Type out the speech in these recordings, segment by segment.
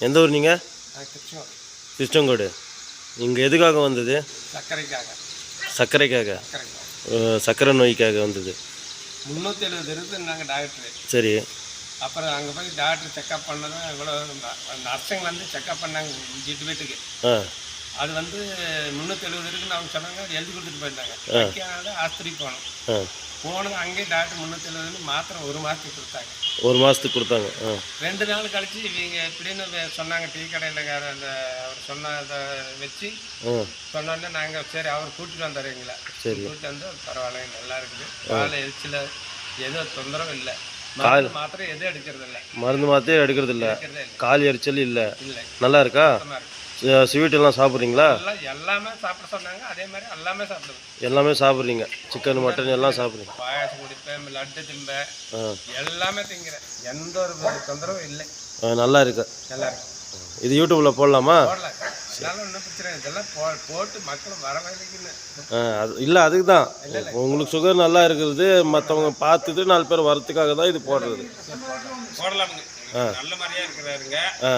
எந்த ஊர் நீங்கள் திருச்செங்கோடு. இங்கே எதுக்காக வந்தது? சர்க்கரைக்காக. சர்க்கரைக்காக சர்க்கரை நோய்க்காக வந்தது. முந்நூற்றி எழுபது இருக்குன்னாங்க டாக்டரு. சரி. அப்புறம் அங்கே போய் டாக்டர் செக்கப் பண்ணதும் இவ்வளோ நர்ஸுங்க வந்து செக்கப் பண்ணாங்க வீட்டு வீட்டுக்கு. ஆ. அது வந்து முந்நூற்றி எழுபது இருக்குன்னு அவங்க சொன்னாங்க அது எழுதி கொடுத்துட்டு போயிருந்தாங்க வைக்காத ஆஸ்பத்திரிக்கு போனோம் போனது அங்கேயே டாக்டர் முந்நூற்றி எழுபதுன்னு மாத்திரை ஒரு மாதத்துக்கு கொடுத்தாங்க. ஒரு மாதத்துக்கு கொடுத்தாங்க ரெண்டு நாள் கழிச்சு இவங்க இப்படின்னு வே- சொன்னாங்க டீ கடையில் அந்த அவர் சொன்னதை வச்சு சொன்னோடனே நாங்கள் சரி அவர் கூட்டிட்டு வந்தார் எங்களை. கூட்டிட்டு வந்து பரவாயில்ல நல்லா இருக்குது. காலை எரிச்சல எதுவும் தொந்தரவும் இல்லை. மருந்து மாத்திரை எதுவும் எடுக்கிறது இல்லை மருந்து மாத்திரை எடுக்கிறது இல்லை. கால் எரிச்சல் இல்லை. இல்லை. நல்லா இருக்கு. ஸ்வீட் எல்லாம் சாப்பிட்றீங்களா? எல்லாம் சாப்பிட சொன்னாங்க. அதே மாதிரி எல்லாமே சாப்பிடுவேன் எல்லாமே சாப்பிட்றீங்க. சிக்கன் மட்டன் எல்லாம் சாப்பிட்றீங்க. பாயாசம் குடிப்பேன் லட்டு திம்பேன். எல்லாமே திங்கிறேன். எந்த ஒரு தொந்தரவும் இல்லை. நல்லா இருக்கு. நல்லா இருக்கு. இது யூடியூப்பில் போடலாமா? போடலாம் இல்லை. இதெல்லாம் போ போட்டு மக்கள் வர வேலைக்குன்னு ஆ அது இல்லை அதுக்கு தான் உங்களுக்கு சுகர் நல்லா இருக்கிறது மற்றவங்க பார்த்துட்டு நாலு பேர் வரத்துக்காக தான் இது போடுறது. போடலாமுங்க. நல்ல மாதிரியா இருக்கிறாருங்க. ஆ.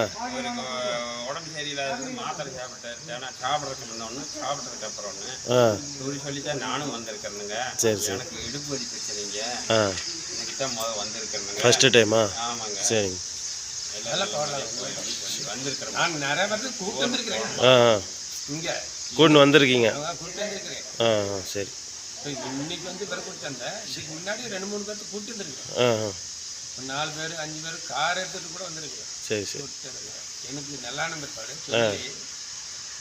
சரியில்லாதது மாத்திரை சாப்பிட்டாரு ஏன்னா சாப்பிட்றதுக்கு முன்ன ஒன்று சாப்பிட்றதுக்கு அப்புறம் ஒன்று ஆ. சொல்லி சொல்லி தான் நானும் வந்திருக்கிறேங்க சரி சரி. எனக்கு இடுப்பு வலி பிரச்சனைங்க ஆ. இன்னைக்கு தான் முதல் வந்திருக்கிறேங்க ஃபஸ்ட்டு டைமா ஆமாங்க. சரிங்க. வந்திருக்கிறேன் நான் நிறைய பேருக்கு கூப்பிட்டு வந்திருக்கிறேன். ஆ ஆ. இங்கே. கூட்டின்னு வந்திருக்கீங்க. கூப்பிட்டு வந்திருக்கிறேன். ஆ ஆ சரி. இன்னைக்கு வந்து பேர் கூப்பிட்டு வந்தேன் இதுக்கு முன்னாடி ரெண்டு மூணு பேர்த்து கூப்பிட்டு வந்திருக்கிறேன் ஆ ஆ. ஒரு நாலு பேர் அஞ்சு பேர் கார் எடுத்துட்டு கூட வந்திருக்கிறேன் சரி சரி. எனக்கு நல்லா நம்பர் பாடு. சொல்லி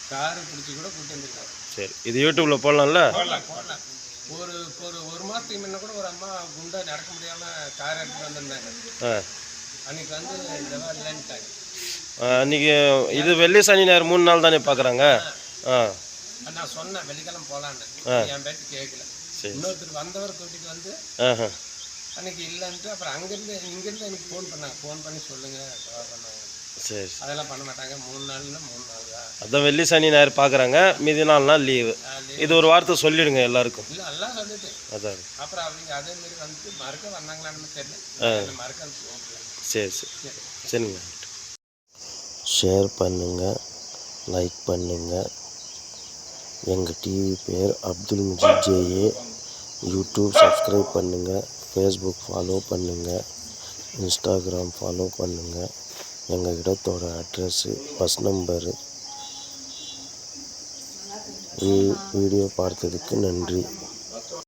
கார் பிடிச்சி கூட கூப்பிட்டு வந்திருக்காரு சரி. இது யூடியூப்பில் போடலாம்ல? போடலாம் போடலாம். ஒரு ஒரு ஒரு மாதத்துக்கு முன்ன கூட ஒரு அம்மா குண்டா நடக்க முடியாம கார் எடுத்துட்டு வந்திருந்தாங்க. அன்னைக்கு வந்து இந்த மாதிரி இல்லைன்ட்டாங்க அன்னைக்கு இது வெள்ளி சனி ஞாயிறு மூணு நாள் தானே பார்க்குறாங்க ஆ. நான் சொன்னேன் வெள்ளிக்கிழமை போகலான்னு என் பேட்டு கேட்கல. இன்னொருத்தர் வந்தவர் கூட்டிட்டு வந்து ஆஹா அன்னைக்கு இல்லைன்ட்டு அப்புறம் அங்கேருந்து இங்கேருந்து எனக்கு ஃபோன் பண்ணாங்க ஃபோன் பண்ணி சொல்லுங்க call பண்ணாங்க சரி அதெல்லாம் பண்ண மாட்டாங்க. மூணு நாள்னா மூணு நாள் தான். அதான் வெள்ளி சனி ஞாயிறு பார்க்குறாங்க மீதி நாலு நாள் லீவு இது ஒரு வார்த்தை சொல்லிடுங்க எல்லாருக்கும். இல்லை எல்லாம் சொல்லிட்டு. அதான். அப்புறம் அவங்க அதே மாதிரி வந்து மறுக்க வந்தாங்களான்னு தெரியல. மறுக்க சரி சரி. சரிங்க. ஷேர் பண்ணுங்கள் லைக் பண்ணுங்கள் எங்கள் டிவி பேர் Abdul Mujeeb JA YouTube subscribe பண்ணுங்கள் ஃபேஸ்புக் ஃபாலோ பண்ணுங்கள் இன்ஸ்டாகிராம் ஃபாலோ பண்ணுங்கள் எங்கள் இடத்தோட அட்ரஸ்ஸு பஸ் நம்பரு வீடியோ பார்த்ததுக்கு நன்றி.